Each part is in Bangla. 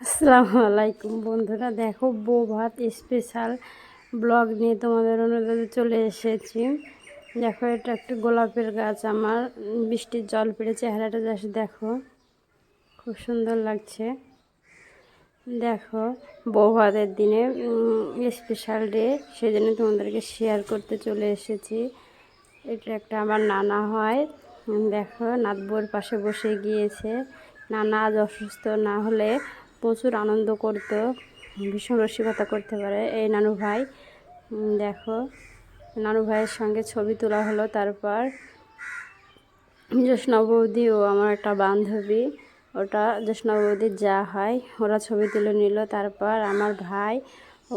আসসালামু আলাইকুম বন্ধুরা, দেখো বউ ভাত স্পেশাল ব্লগ নিয়ে তোমাদের অনুরোধে চলে এসেছি। দেখো, এটা একটা গোলাপের গাছ, আমার বৃষ্টির জল পেড়ে, চেহারাটা যাস দেখো, খুব সুন্দর লাগছে। দেখো, বউ ভাতের দিনে স্পেশাল ডে সেজন্য তোমাদেরকে শেয়ার করতে চলে এসেছি। এটা একটা আমার নানা হয়, দেখো নাতবউর পাশে বসে গিয়েছে। নানা আজ অসুস্থ না হলে প্রচুর আনন্দ করতো, ভীষণ রসিকতা করতে পারে। এই নানু ভাই দেখো, নানু ভাইয়ের সঙ্গে ছবি তোলা হলো, তারপর জ্যোৎস্না বৌদি ও আমার একটা বান্ধবী, ওটা জ্যোৎস্না বৌদির যা হয়, ওরা ছবি তুলে নিল। তারপর আমার ভাই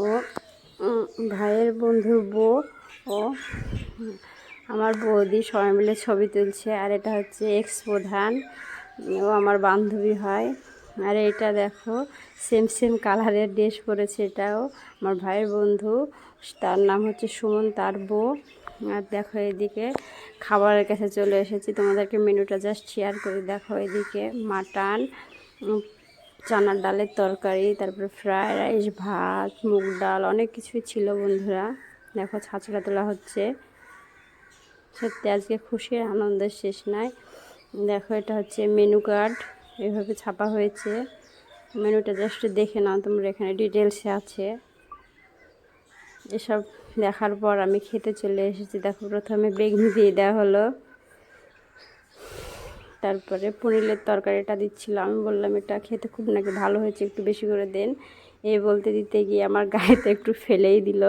ও ভাইয়ের বন্ধু বউ ও আমার বৌদি সবাই মিলে ছবি তুলছে। আর এটা হচ্ছে এক্স প্রধান, ও আমার বান্ধবী হয়। আর এটা দেখো সেম সেম কালারের ড্রেস পরেছে এটাও। আমার ভাইয়ের বন্ধু, তার নাম হচ্ছে সুমন, তার বউ। আর দেখো এদিকে খাবারের কাছে চলে এসেছি। তোমাদেরকে মেনুটা জাস্ট শেয়ার করে দেখো এদিকে। মাটন চানার ডালের তরকারি, তারপরে ফ্রায়েড রাইস ভাত, মুগ ডাল, অনেক কিছুই ছিল বন্ধুরা। দেখো ছাঁচড়া তোলা হচ্ছে। সত্যি আজকে খুশির আনন্দের শেষ নাই। দেখো এটা হচ্ছে মেনু কার্ড এভাবে ছাপা হয়েছে। মেনুটা জাস্ট দেখে নাও, তোমরা এখানে ডিটেলসে আছে। এসব দেখার পর আমি খেতে চলে এসেছি। দেখো, প্রথমে বেগনি দিয়ে দেওয়া হলো। তারপরে পনিরের তরকারিটা দিচ্ছিল। আমি বললাম, এটা খেতে খুব নাকি ভালো হয়েছে, একটু বেশি করে দেন। এই বলতে দিতে গিয়ে আমার গায়েতে একটু ফেলেই দিল।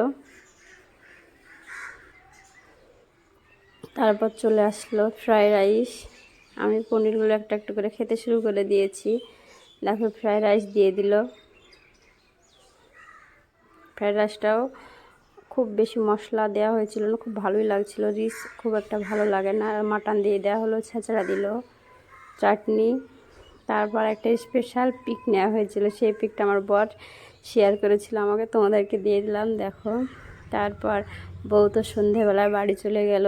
তারপর চলে আসলো ফ্রাইড রাইস। আমি পনিরগুলো একটা একটা করে খেতে শুরু করে দিয়েছি। দেখো ফ্রায়েড রাইস দিয়ে দিল। ফ্রায়েড রাইসটাও খুব বেশি মশলা দেওয়া হয়েছিল না, খুব ভালোই লাগছিল। রিচ খুব একটা ভালো লাগে না। আর মাটন দিয়ে দেওয়া হলো, ছেঁচড়া দিল, চাটনি। তারপর একটা স্পেশাল পিক নেওয়া হয়েছিল, সেই পিকটা আমার বর শেয়ার করেছিল আমাকে, তোমাদেরকে দিয়ে দিলাম, দেখো। তারপর বউ তো সন্ধেবেলায় বাড়ি চলে গেল।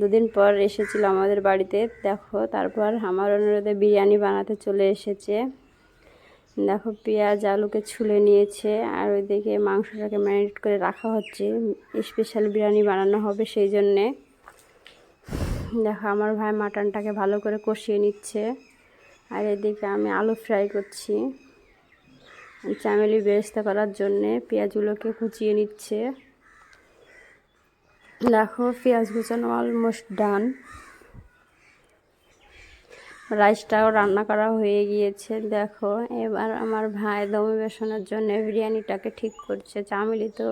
দুদিন পর এসেছিল আমাদের বাড়িতে। দেখো, তারপর আমার অনুরোধে বিরিয়ানি বানাতে চলে এসেছে। দেখো, পেঁয়াজ আলুকে ছুলে নিয়েছে আর ওইদিকে মাংসটাকে ম্যারিনেট করে রাখা হচ্ছে। স্পেশাল বিরিয়ানি বানানো হবে সেই জন্যে। দেখো, আমার ভাই মাটনটাকে ভালো করে কষিয়ে নিচ্ছে। আর এদিকে আমি আলু ফ্রাই করছি। চামেলি বেরেস্তা করার জন্যে পেঁয়াজগুলোকে কুচিয়ে নিচ্ছে। দেখো, পেঁয়াজ কুচানো অলমোস্ট ডান রাইসটাও রান্না করা হয়ে গিয়েছে। দেখো, এবার আমার ভাই দমে বেসনের জন্য বিরিয়ানিটাকে ঠিক করছে। চামেলি তো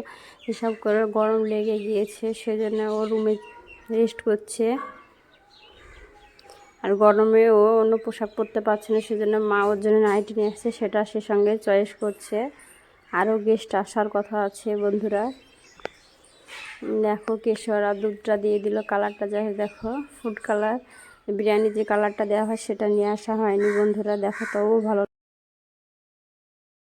এসব করে গরম লেগে গিয়েছে, সেজন্য ও রুমে রেস্ট করছে। আর গরমে ও অন্য পোশাক পরতে পারছে না, সেজন্য মা ওর জন্য নাইটি নিয়ে আসছে, সেটা সে সঙ্গে চয়েস করছে। আরও গেস্ট আসার কথা আছে, বন্ধুরা। দেখো কেশর আর দুধটা দিয়ে দিল কালারটা, যাই দেখো ফুড কালার বিরিয়ানি যে কালারটা দেওয়া হয় সেটা নিয়ে আসা হয়নি বন্ধুরা, দেখো তবুও ভালো